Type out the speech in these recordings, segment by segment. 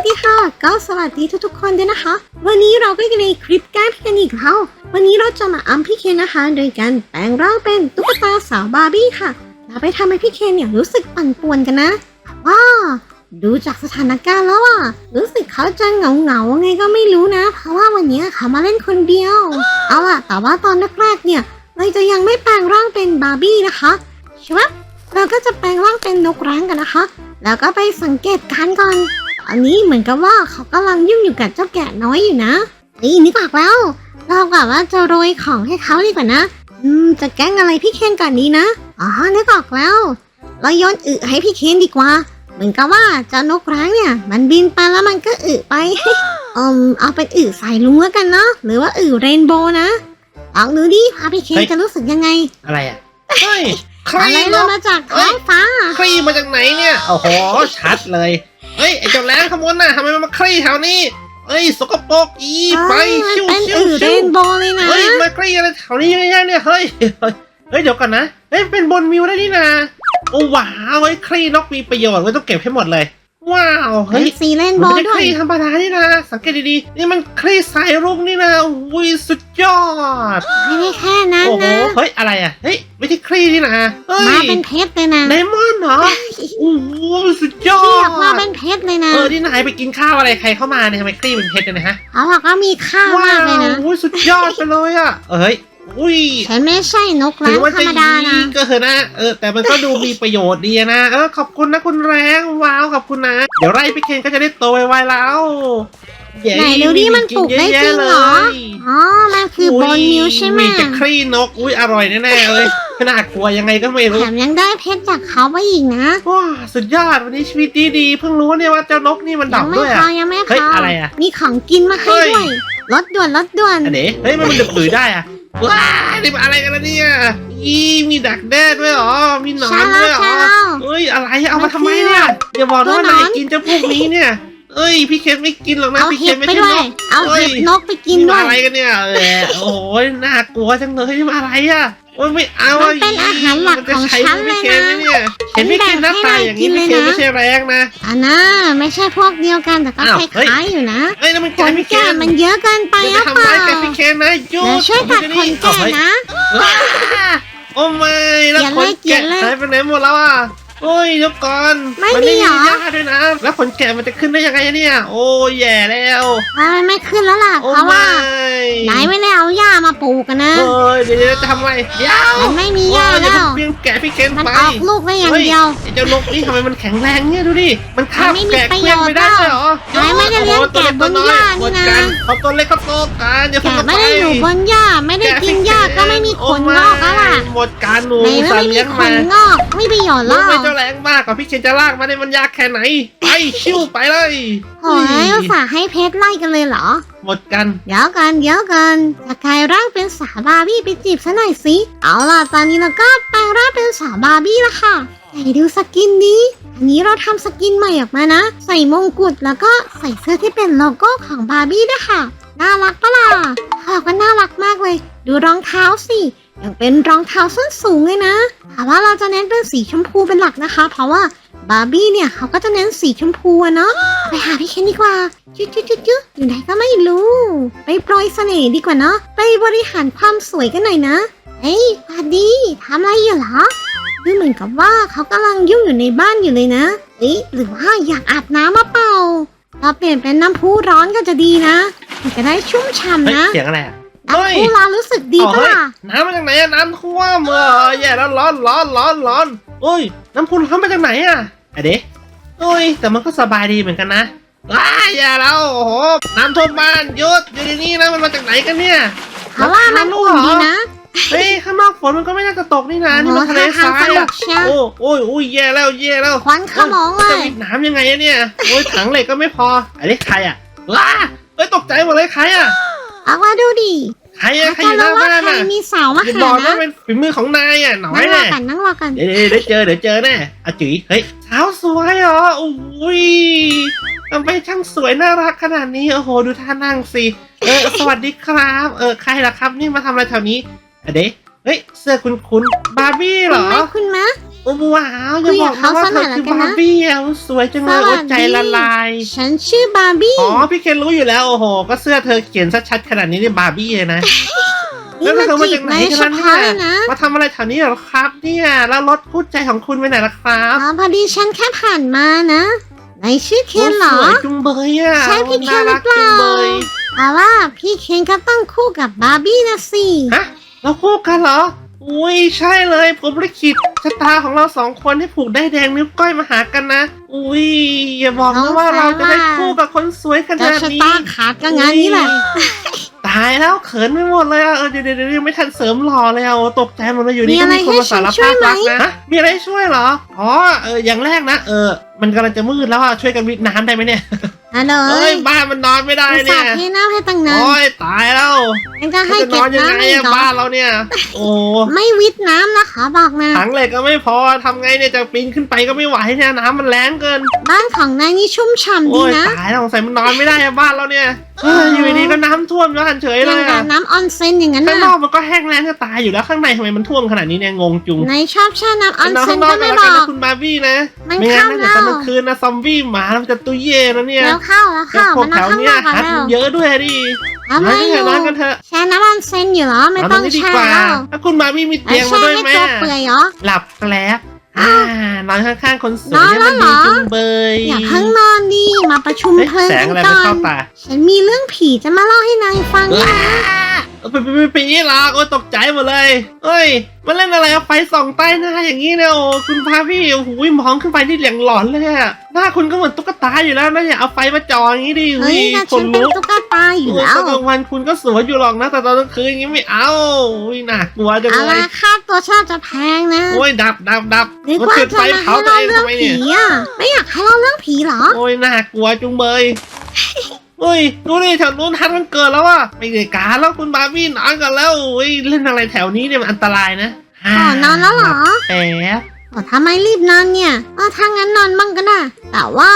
วัสดีค่ะ ก็สวัสดีทุกๆคนด้วยนะคะ วันนี้เราก็อยู่ในคลิปแก้พี่เคนอีกแล้ววันนี้เราจะมาอัมพี่เคนนะคะ โดยการแปลงร่างเป็นตุ๊กตาสาวบาร์บี้ค่ะแล้วไปทำให้พี่เคนเนี่ยรู้สึกปั่นป่วนกันนะว้าดูจากสถานการณ์แล้วอะรู้สึกเขาจะเหงาเหงาไงก็ไม่รู้นะ เพราะว่าวันนี้เขามาเล่นคนเดียว เอาล่ะ แต่ว่าตอนแรกๆเนี่ยเราจะยังไม่แปลงร่างเป็นบาร์บี้นะคะชวับเราก็จะแปลงร่างเป็นนกร้างกันนะคะ แล้วก็ไปสังเกตการณ์ก่อน อันนี้เหมือนกับว่าเขากำลังยุ่งอยู่กับเจ้าแกะน้อยอยู่นะนี่นึกออกแล้วเรากะว่าจะโรยของให้เขาดีกว่านะ อืม จะแกล้งอะไรพี่เคนก่อนนี้นะ อ๋อ นึกออกแล้ว เราโยนอึให้พี่เคนดีกว่า เหมือนกับว่าเจ้านกร้างเนี่ย มันบินไปแล้วมันก็อึไป อืม เอาเป็นอึใส่ลุงแล้วกันเนาะ หรือว่าอึเรนโบว์นะ ลองดูดิพาพี่เคนเฮ้ยจะรู้สึกยังไง อะไรอะเฮ้ยใครอะไรเนาเรามาจากท้องฟ้าคลี่มาจากไหนเนี่ย โอ้โห ชัดเลย เฮ้ยไอ้เจ้าแรงขโมยน่ะทำไมมันมาคลี่แถวนี้เฮ้ยสกปรกอีไปชิวเป็นชิวอึเรชิวนโบว์เลยนะเฮ้ยมาคลี่อะไรแถวนี้เยอะแยะเนี่ยเฮ้ยเฮ้ยเฮ้ยเดี๋ยวก่อนนะเฮ้ยเป็นบนมิวได้นี่นะโอ้ว้าวเฮ้ยคลี่นกมีประโยชน์เลยต้องเก็บให้หมดเลย ว้าวเป็เฮ้นยสีเรนมัโบนไม่ว์ใช่ด้ควยลี่ธรรมดานี่นะ สังเกตดีๆ นี่มันคลี่สายรุ้งนี่นะอุ้ยสุดยอด ไม่ได้แค่นั้นโอ้โห นะ เฮ้ย อะไรอะ เฮ้ย ไม่ใช่คลี่นี่นะเฮ้ยมาเป็นเพชรเลยนะไดมอนด์เหรอโอ้โหสุดยอเทียดบมาเป็นเพชรเลยนะเออ นี่นายไปกินข้าวอะไรใครเข้ามาเนี่ยทำไมคลี่เป็นเพชรเนี่ยนะฮะ เขาบอกว่ามีค่าว้ามากเลยนะวอุ้ยสุดยอดไปเลยอะ เอ้ย อุ้ยฉันไม่ใช่นกถึร้างงว่าธรจะรมดานะยีก็เถอะนะเออแต่มันก็ดูมีประโยชน์ดีนะเออขอบคุณนะคุณแรงว้าวขอบคุณนะ เดี๋ยวไร่พี่เคนก็จะได้โตไวๆแล้วเย้ไหนดูดิมันปลูกได้จริงเหรอยะๆเลย อ๋อ มันคือบนมิวใช่ไหมจะคลี่นก อุ้ยอร่อยแน่ๆเลยขนาดกลัวยังไงก็ไม่แถรู้มยังได้เพชรจากเขาไปอีกนะ ว้าสุดยอดวันนี้ชีวิตดีๆเพิ่งรู้เนี่ยว่าเจ้านกนี่มันยัดับไม่ด้วยพออะยังไม่พเฮ้ยออะไรอะมีของกินมาให้เฮ้ย ด้วยรถด่วนรถด่วน อันนี้เฮ้ยมันมันดึกดื่นได้อะ ว้านี่มันอะไรกันนะเนี่ยอีมีดักแด้ด้วยเหรอ มีหนอใช่นแล้ด้ววยเหรใช่อแล้วเอ้ยอะไรเอามาทำไมเนี่ยอย่าบอกนะว่าตัวหนอนนายกินเจ้าพวกนี้เนี่ย เอ้ยพี่เคนไม่กินหรอกนะเอาพี่เห็เคนบไม่ไปใช่ด้วยนกเอาเห็บเฮ้ย นกไปกินนี่ด้มาวย อะไรกันเนี่ยเออโอ้ยน่ากลัวจังเลยนี่มาอะไรอะ โอ้ยไม่เอามัอะนเป็นอาหารหลักมันจะของใช้ฉันพี่เลยเคนไหมนะเนี่ยเห็นพี่เคนหน้าตาอย่างนี้ฉันแบ่พี่งเคนให้นายกินเลยนะไม่ใช่แรงนะอันน่ะไม่ใช่พวกเดียวกันแต่ก็อ้าวคเฮ้ยล้ายๆอยู่นะเอ้ยนั่นมันขแกนพี่เคนแก่มันเยอะเกินไปอหรืย่าอทำเปล่าร้ายแกพี่เคนนะหยุเดี๋ยวดช่วยตัดขนแก่นะว้าโอ้ไม่แล้วเกลียดขเลยนแกะหายไปไหนหมดแล้วอะ โอ้ยเดี๋ยวก่อนไม่นมีเหรอหญ้าด้วยนะ แล้วขนแกะมันจะขึ้นได้ยังไงเนี่ย โอ้ยแย่แล้ว มันไม่ขึ้นแล้วล่ะ โอ้เพราะไม่ว่าไหนไม่ได้เอาหญ้ามาปลูกกันนะเฮ้ยเดี๋ยวจะทำไงเดี๋ยวมันไม่มีหญ้าโอ้ยแล้วเดี๋ยเพียงแกะพี่เคนมันไปออกลูกได้อย่างฮ้เดียวไอ้เจ้านกนี่ทำไมมันแข็งแรงเนี่ยดูดิมันคาบมันไม่มีแกะเคลื่อนไปได้เลยเหรอประโยชน์ไม่ได้เลี้ยงแกะบนหญ้านี่นะเขาตัวเล็กเขาโตกันเดี๋ยวแกไม่ได้อยู่บนหญ้าไม่ได้กินหญ้าก็ไม่มีขนงอกแล้วล่ะ หมดการหนูไหนว่าสัตไม่ว์มีเลี้ยงขมานงอกไม่ประโยชน์หรรู้อกไหมเจ้าแรงมากกว่าพี่เคนจะลากมาได้มันยากแค่ไหน ไปชิวไปเลยโอ้ยอุตส่าห์ให้เพชรไล่กันเลยเหรอ หมดกัน เดี๋ยวกันเดี๋ยวกันจะกลายร่างเป็นสาวบาร์บี้ไปจีบซะหน่อยสิ เอาล่ะตอนนี้เราก็แปลงร่างเป็นสาวบาร์บี้แล้วค่ะไหนดูสกินนี้อันนี้เราทำสกินใหม่ออกมานะ ใส่มงกุฎแล้วก็ใส่เสื้อที่เป็นโลโก้ของบาร์บี้ด้วยค่ะ น่ารักปะล่ะเขาก็น่ารักมากเลย ดูรองเท้าสิ ยังเป็นรองเท้าส้นสูงเลยนะแต่ว่าเราจะเน้นเป็นสีชมพูเป็นหลักนะคะ เพราะว่าบาร์บี้เนี่ยเขาก็จะเน้นสีชมพูอะเนาะ ไปหาพี่เคนดีกว่าจุ๊จุ๊จุ๊จุ๊อยู่ไหนก็ไม่รู้ ไปโปรยเสน่ห์ดีกว่าเนาะ ไปบริหารความสวยกันหน่อยนะ เฮ้ยพาดีทำอะไรอยู่เหรอดูเหมือนกับว่าเขากำลังยุ่งอยู่ในบ้านอยู่เลยนะเอ๊ะหรือว่าอยากอาบน้ำมาเปล่า เราเปลี่ยนเป็นน้ำพุร้อนก็จะดีนะ มันจะได้ชุ่มฉ่ำนะ เสียงอะไรอะ เฮ้ยน้ำพุร้อนรู้สึกดีอ๋อปะเฮ้ยล่ะน้ำมาจากไหนอะน้ำท่วมเออแย่แล้วร้อนร้อนร้อนร้อนโอ้ย น้ำพุร้อนมาจากไหนอะไอะเด็กโอ้ย แต่มันก็สบายดีเหมือนกันนะว้ายแย่แล้วโอ้โหน้ำท่วมบ้านหยุดอยู่ในนี้นะมันมาจากไหนกันเนี่ยเขาว่ามันอุ่นดีนะเฮ้ยข้างนอกฝนมันก็ไม่น่าจะตกนี่นะนี่มันทะเลทรายโอ้ท่าทางสนุอะกเชียวโอ้โอ้ยโอ้ยแย่แล้วแย่แล้วควันขโมงเลจะยวิดน้ำยังไงอะเนี่ยโอ้ยถังเหล็กก็ไม่พอไอ้นี่ใครอะว้าเฮ้ยตกใจหมดเลยใครอะเอาว่าดูดิ ใครอะใครก็อยู่หรู้น้าว่าบ้านใครอะมีสาวมาอย่าหาบอกนะนะเป็นฝีมือของนายอะหน่อนั่ยงรอแน่กันนั่งรอกันเดี๋ยวเดี๋ยวเจอเดี๋ยวเจอแน่อาจุ๋ยเฮ้ยสาวสวยเหรออุ้ยทำไมช่างสวยน่ารักขนาดนี้โอ้โหดูท่านั่งสิเออสวัสดีครับ เออใครล่ะครับนี่มาทำอะไรแถวนี้อะเด็เฮ้ยเสื้อคุณคุณบาร์บี้เหรคุณอไหมคุณไหมอโอ้ ว้าวอย่าบอกนะว่าเธอคือบาร์บี้อะสวยจังเลยโอ้ใจละลายฉันชื่อบาร์บี้อ๋อพี่เคนรู้อยู่แล้วโอ้โห ก็เสื้อเธอเขียนชัดๆขนาดนี้นี่บาร์บี้เลยนะนี่มาแล้วเธอมาจีจากบไหนนายกันเฉล่ะพาะเนี่เลยยนะมาทำอะไรแถวนี้เหรอครับ เนี่ยแล้วรถคู่ใจของคุณไปไหนล่ะครับอ๋อพอดีฉันแค่ผ่านมานะนายชื่อเคนเหรอโสวยจุงเบยอะใช่พี่เคนน่ารักหรือเปล่าจุงเบยแต่ว่าพี่เคนก็ต้องคู่กับบาร์บี้นะสิฮะเราคู่กันเหรอ อุ้ยใช่เลย ผมลิขิตชะตาของเราสองคนที่ผูกได้ายแดงนิ้วก้อยมาหากันนะ อุ้ยอย่าบอกนะว่าเราจะได้คู่กับคนสวยขจะนาดชะนี้ตาขาดก็งานนี้แหละตายแล้วเขินไม่หมดเลยอะเออเดี๋ยวเดี๋ยวเดี๋ยวไม่ทันเสริมหล่อเลยอะโอ้ตกใจหมดเลยอยู่มีนี่ก็อะไรมีคนให้มาฉัสานรช่วภายพไหมรักนะฮะมีอะไรให้ช่วยเหรออ๋อเอออย่างแรกนะเออมันกำลังจะมืดแล้วอะช่วยกันวิทน้ำได้ไหมเนี่ย ฮัลโหลเอ้ยบ้านมันนอนไม่ได้อุตเนี่ส่ายห์เทน้ำให้ตั้งนานโอ้ยตายแล้วงั้นก็ให้จะนเก็อบนยังน้ำไงอีกอะเหรอบ้านเราเนี่ย โอ้ไม่วิทย์น้ำนะคะบอกนะ ถังเหล็กก็ไม่พอทำไงเนี่ยจะปีนขึ้นไปก็ไม่ไหวเนี่ยน้ำมันแรงเกิน บ้านของนายนี่ชุ่มฉ่ำดีโอ้ยนะ ตายแล้วสงสัยมันนอนไม่ได้อะบ้านเราเนี่ย เฮ้ยอยู่ดีๆก็น้ำท่วมแล้วหันเฉยอเลย่างยกับอะน้ำออนเซ็นอย่างนั้นข้างน่ะนอกมันก็แห้งแล้งจะตายอยู่แล้วข้างในทำไมมันท่วมขนาดนี้เนี่ยงงจุงนายชอบแช่น้ำออนนอนเซ็ข้านงนอก็กกัไม่นแล้วบกันอนะก คุณบาร์บี้นะมันไม่งั้นเข้านะเดี๋ยวตอนแล้วกลางคืนนะซอมบี้หมามันจะตุยเย่แล้วเนี่ยแล้วเข้าแล้วแล้วเข้าพวมักนแถเอาวข้างนเนี้ยอกกันหาแล้วเยอะด้วยดิทำไมนอนอกันยู่นอนกันเถอะแช่น้ำออนเซ็นอยู่เหรอไม่นอนต้ตรองงนี้ดีแช่กว่าแล้วถ้าคุณบาร์บี้มีไอ้เตียงมาแช่ด้วยให้ไหมตัวอะเปื่อยเหรอหลับแกลบ อ่านอนข้างๆคนสวยนอนเนี่ยแล้มัวนเหรอดีจุงเบยอย่าเพิ่งนอนดีมาประชุมเฮ้ยเพลิงแสงกันอะไรก่มันอเข้านตาฉันมีเรื่องผีจะมาเล่าให้นายฟังนะเออไปไปไปไปนี่หรอกโอ้ยตกใจหมดเลยเอ้ยมันเล่นอะไรเอาไฟส่องใต้หน้าอย่างนี้เนี่ยโอ้คุณพาพี่โอ้โหมองขึ้นไปที่เหลียงหลอนเลยอะหน้าคุณก็เหมือนตุ๊กตาอยู่แล้วนะอย่าเอาไฟมาจ่ออย่างนี้ดิเฮ้ยนะคฉันเป็นลุกตุ๊กตาอยู่อ้ยแล้วตอนกลางวันคุณก็สวยอยู่หรอกนะ แต่ตอนกลางคืนอย่างนี้ไม่เอาอุ้ยน่ากลัวจังอะเลยค่าตัวชอบจะแพงนะโอ้ยดับดับดับมันจุดไฟเผาให้ตัวเองเรื่องทำไมเนี่ยผีอะไม่อยากให้เล่าเรื่องผีเหรอโอ้ยน่ากลัวจุงเบย เฮ้ยดูนี่แถวนู้นทันมันเกิดแล้วอะไม่ได้การแล้วคุณบาร์บี้นอนกันแล้วอุ้ยเล่นอะไรแถวนี้เนี่ยมันอันตรายนะอ๋อนอนแล้วเหรอแป๊บโอ้ทำไมรีบนอนเนี่ยเออถ้างั้นนอนบ้างก็ได้ แต่ว่า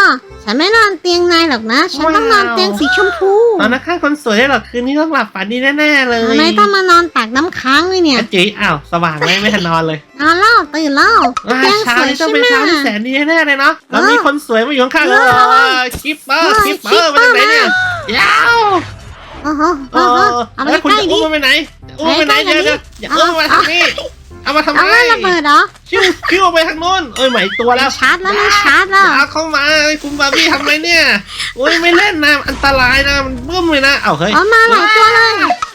ฉันไม่นอนเตียงนายหรอกนะ ฉันต้องนอนเตียงสีชมพูตอนนักฆ่าคนสวยได้หรอคืนนี้ต้องหลับฝันดีแน่ๆเลยทำไมต้องมานอนตากน้ำค้างด้วยเนี่ยอาจีอ้าวสว่างไหมไม่ทันนอนเลยนอนแล้วตื่นแล้วอ่าเตียงเช้าสวยนี้ต้อใช่งไหมเป็นเช้าที่แสนดีแน่ๆเลยเนาะแล้วมีคนสวยมาอยู่ข้างๆเอเอออคิปเปอร์เออคิปเปอร์มาจากไหนเนี่ยยาวโอ้โหเอโอ้โหอเอาไปแล้วคุณใกล้จะๆดิ อุ้มมันไปไหนอุ้มมันไปไหนไปใกล้ๆเดี๋ยวดิเดี๋ยวอย่าอุ้มมันมาทางนี้ เอามาทำไมเอาแล้วระเบิดเหรอชิวชิวไปทางนู้นเอ้ยใหม่ตัวแล้วชาร์จแล้วไม่ชาร์จแล้วเอาเข้ามาไอ้คุณบาร์บี้ทำไรเนี่ยโอ้ยไม่เล่นนะอันตรายนะมันบึ้มเลยนะเอ้าเฮ้ยเอามาหลายตัวเลย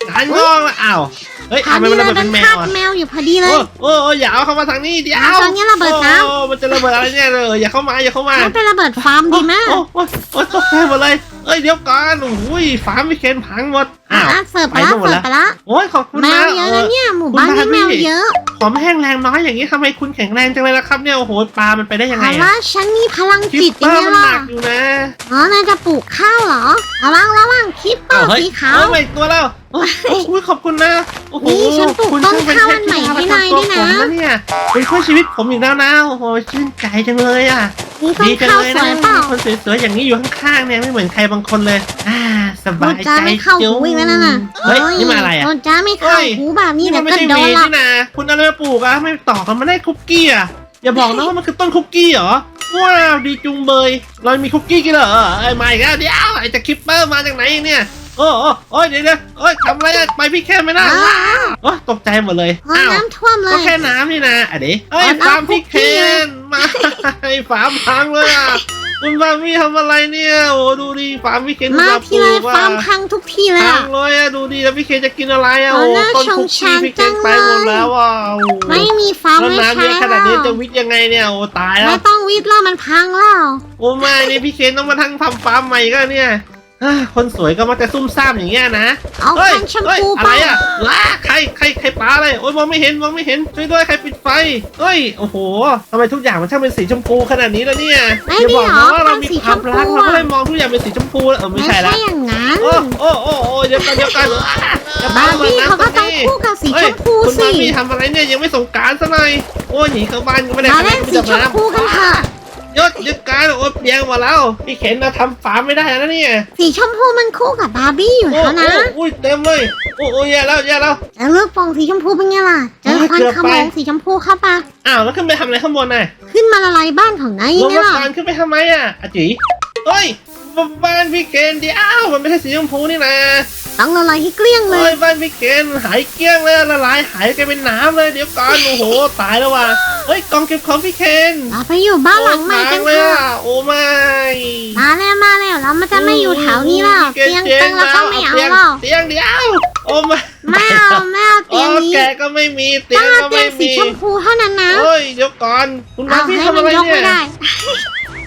งานงอกแล้วอ้าวเฮ้ยพอทำไมดีมันเลระยเบิดเป็เป็นนแมภาพวอะแมวอยู่พอดีเลโอ้ยโอ้โอ้อย่าเอาเข้ามาทางนี้เดี๋ยวเอาตอนนี้ระเบิดน้ำโอ้มันจะระเบิดอะไรเนี่ยเลยอย่าเข้ามาอย่าเข้ามาไม่เป็นระเบิดฟาร์มดีมากโอ้โอ้โอ้ตกใจหมดเลยเอ้ยเดี๋ยวก่อนโอ้ยฝาไม่เคนพังหมด อ้าวอะเสิร์ฟไปแล้วไปหมดเสิแล้ร์ฟวไปแล้วโอ้ยขอบคุณแมนะวเยอะเอนะอเนี่ยหมู่บ้านนี้คุณแมบาร์บี้วเยอะผมแห้งแรงน้อยอย่างนี้ทำไมคุณแข็งแรงจังเลยล่ะครับเนี่ยโอ้โหปลามันไปได้ยังเพไงราะอะว่าฉันมีพลังคิจิตปเปออย่างร์นี้มันหล่ะนักอยู่นะอ๋อนายจะปลูกข้าวเหรอระวังระวังคิปเปออ้าวร์เฮ้ยสีขาว เอ้ยไม่ตัวแล้วโอ้ยโอ้ยขอบคุณนะโอ้โหนี่ฉันปลูกคุณต้นช่งเป็ข้าวอันใหม่เทพให้ธินายด้วยนะผมนะเนี่ยคุณช่วยชีวิตผมอีกแล้วนะโอ้โหชื่นใจจังเลยอะ นี่ต้นดีจังข้าวเลยสนะวยเปล่ามีคนสวยๆอย่างนี้อยู่ข้างๆเนี่ยไม่เหมือนใครบางคนเลย อ่าสบายโอ้ใจจ้าไม่เข้าหูอีกแล้วนั่นน่ะเฮ้ยนี่มาอะไรอะโอ้จ้าไม่เข้าเฮ้ยหูแบบนี้นี่เดี๋มัยนวไม่ก็ใช่โดเวนหรอกนี่นะคุณเอาอะไรมาปลูกอะไม่ตอกกันมาได้คุกกี้อะอย่าบอกนะว่ามันคือต้นคุกกี้เหรอว้าวดีจุงเบยเรามีคุกกี้กินเหรอไอ้มาอีกแล้วเดี๋ยวไอ้จะคิปเปอร์มาจากไหนอีกเนี่ยโอ้โอ้โอ้ยเดี๋ยวเดี๋ยวโอ้ยทำอะไรอะไปพี่แค่ไม่ได้อ้าวโอ้ยตกใจหมดเลยอ๋ออ้าวน้ำท่วมเลก็ย แค่น้ำนี่นะอะเดี๋ยวเฮ้ยอ๋อน้ำฟาร์มพี่คุเคกกี้อะนมาไอ้ฟาร์มพังเลยอะ คุณฟาร์มพี่ทำอะไรเนี่ย โอ้ดูดิฟาร์มพี่เคนมาอุตส่ห์ทีไรปลูกอะฟาร์มพังทุกทีเลยพัอะงเลยอะดูดิแล้วพี่เคนจะกินอะไรอะอ๋อโอ้น่าต้นสงคุกสากี้รพี่เคนจังไปหมดเลยแล้วอะโอ้ไม่มีฟาร์มแล้วไม่น้ำเยใช้อะขแล้นาดนี้จะววิทย์ยังไงเนี่ยโอ้ตายแล้ไม่วต้องวิทย์แล้วมันพังแล้วโอ้ไม่นี่พี่เคนต้องมาทั้งทำฟาร์มใหม่ก็เนี่ยอ่าคนสวยก็มาแต่ซุ่มซ่ามอย่างเงี้ยนะ เอาเฮ้ยคันแชมเฮ้ยพูอะไปไรอะว้าใครใคร ใครปาอะไรโอ้ยมองไม่เห็นมองไม่เห็นช่วยด้วยใครปิดไฟเฮ้ยโอ้โหทำไมทุกอย่างมันช่างเป็นสีชมพูขนาดนี้แล้วเนี่ยไม่อย่าได้บอกหรนะอว่าเรามีสีความชมรักพูเราก็อะเลยมองทุกอย่างเป็นสีชมพูแล้วเออไม่ไม่ใช่ใช่ละอย่างนั้นโอ้โอ้โอ้โอ้เดี๋ยวกันเดี๋ยวกันอะอย่าบาร์บี้นะเขาก็ต้องนี่คู่กับสีชเฮ้ยมพูคุณสิบาร์บี้ทำอะไรเนี่ยยังไม่สงกรารซะหน่อยโอ้ยหนีเข้าบ้านก็ไม่ได้มาเล่นไม่สีได้ชมพูกันเถอะอ ยศยึดการโอ้เปียงหมดแล้วพี่เข็นนะทำฟาร์มไม่ได้แล้วนะเนี่ยสีชมพูมันคู่กับบาร์บี้อยู่โอ้แล้วนะโอ้อุ้ยเต็มเลยโอ้โอ้แย่แล้วแย่แล้วจะเลือกปองสีชมพูเป็นไงล่ะเจอควันเกือบขไปโมงสีชมพูเข้าไปอ้าวแล้วขึ้นไปทำอะไรข้างบนน่ะขึ้นมาละลายบ้านของนายลงไงมาล่ะก่อนขึ้นไปทำไมอะอาจิเฮ้ยบบ้านพี่เกณฑ์เดียวมันไม่ใช่สีชมพูนี่นะต้องละลายให้เกลี้ยงเลเฮ้ยยบ้านพี่เกณฑ์หายเกลี้ยงเลยละลายหายกลายเป็นน้ำเลยเดี๋ยวก่อนโอ้โหตายแล้วว่ะ เฮ้ยกล่องเก็บของพี่เคนเราไปอยู่บ้านหลังใหม่กันโอ้ยเถตายเลยอะอะโอ้ไม่มาแล้วมาแล้วเรามันจะไม่อยู่แถวนี้หรอกพี่เตียงกณฑ์เต็งแล้วก็ไม่เอาตียงหรอกเตียงเดียวโอ้ไม่ไม่เอาไม่เอาเตียงโอ้นี้แกก็ไม่มีเตียต้องงเอาก็เตียไม่งสีมีชมพูเท่านั้นนะเฮ้ยเดี๋ยวก่อนคุณรัเอากพี่ให้ทำมัอะนไรยกเนี่ไม่ยได้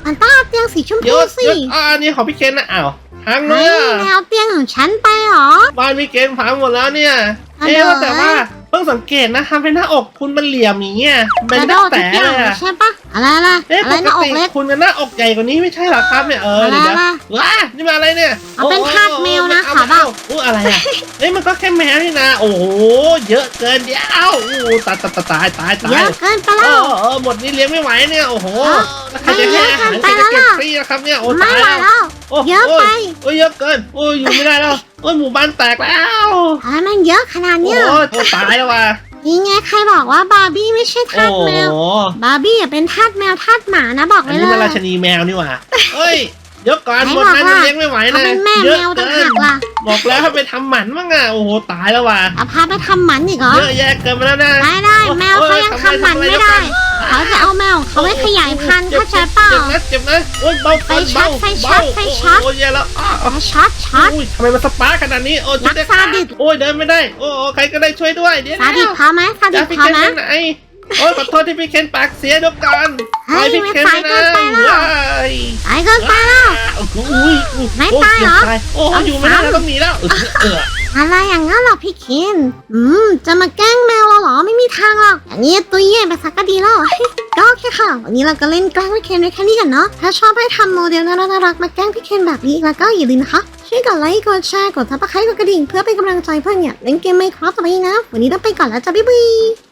มันต้องเอาเตียงสีชมหยุพูดสิหยุดอ่านี่ของพี่เคนนะอ้าวพังเลเฮ้ยยอะแนวเตียงของฉันไปเหรอบ้านพี่เกณฑ์พังหมดแล้วเนี่ยอันเอ๊ะเดิมว่าแต่ว่า เพิ่งสังเกตนะทำเป็นหน้าอกคุณมันเหลี่ยมอย่างเงี้ยกเป็นระหโดน้าดทุแต่กอย่าเลงยอะใช่ปะอะไรอะไรเอ๊ะอะปไรหกน้าอกติเล็ก คุณกับหน้าอกใหญ่กว่านี้ไม่ใช่เหรอครับเนี่ยเออเดี๋ยวอะไรเดี๋ยวว้านี่มาอะไรเนี่ยเอาเป็นโโหทาสแมวนะไเอาขาเบ้าอู้อะไรอะเอ้ยมันก็แค่แมวนี่นะโอ้โหเยอะเกินเดียวอู้ตายตายตายตายตายเยตายอะเกินไปเอแล้ว อเออหมดนี้เลี้ยงไม่ไหวเนี่ยโอ้โหเอ้าแล้วใครจะให้อาหารไม่ใครเยจะอะเกิเก็นบไปฟรีอะครับเนี่ยโอ้ไม่ตายไหวแล้วแล้วโอ้เยอะไป โอ้ยเยอะเกินโอ้ยอยู่ไม่ได้แล้ว โอ้ยหมู่บ้านแตกแล้วอะไรมันเยอะขนาดโอ้เนี้ยยโอ้ยตายแล้วว่ะนี่ไงใครบอกว่าบาร์บี้ไม่ใช่ทาโอ้สโหแมว บาร์บี้อะเป็นทาสแมวทาสหมานะบอกอัเลนยนี้เลมันยราชนีแมวนี่หว่าเฮ้ย เดี๋ยวก่อนไหนหมดนั้นบอกว่าเลี้ยงไม่ไหวเขานะเป็นแม่เยแมอะวต่างเกิหานกล่ะบอกแล้วถ้าไปทำหมันมั่งอะโอ้โหตายแล้วว่ะเอาพาไปทำหมันอีกเหรอเยอะแยะเกินไปแล้วนะได้ได้โอ้แมวเขายังทำหมันไม่ได้เขาจะเอาแมวของเขาไว้ขยายพันธุ์เข้าใจเปล่าเจ็บนะเจ็บนะโอ้ยเบาไฟช็อเบาตไฟช็อตเบาไฟช็อตโอ้ยแย่แล้วอ้าวเอาช็อตช็อตอุ้ยทำไมมันสปาร์คขนาดนี้โอ้ยช่วยด้วยนักซาดิสโอ้ยเดินไม่ได้โอ้โอ้ใครก็ได้ช่วยด้วยเดี๋ยวซาดิสพอไหมซาดิจะสพี่พอเคนไหมไปไหนโอ้ยขอโทษที่พี่เคนปากเสียเดี๋ยวก่อนเฮ้ยพี่เคนไม่ไปสายเกินะ ไม่โอ้ตายเหรอกืบตโอ้เอาอยู่ไม่ได้ซ้ำแล้วต้องหนีแล้วเออเอออะไรอย่างนั้นหรอพี่เคนอืม จะมาแกล้งแมวเราเหรอ ไม่มีทางหรอกอย่างนี้ตัวเย่ไปสักก็ดีแล้ว ก็โอเคค่ะ วันนี้เราก็เล่นแกล้งพี่เคนไว้แค่นี้กันเนาะ ถ้าชอบให้ทำโมเดลน่ารักๆมาแกล้งพี่เคนแบบนี้อีกแล้วก็อย่าลืมนะคะ ช่วยกดไลค์ กดแชร์ กดทับสไครต์กดกระดิ่ง เพื่อเป็นกำลังใจเพื่อนเนี่ยเล่นเกมไม่ครับต่อไปนะ วันนี้ต้องไปก่อนแล้วจ้ะบ๊ายบาย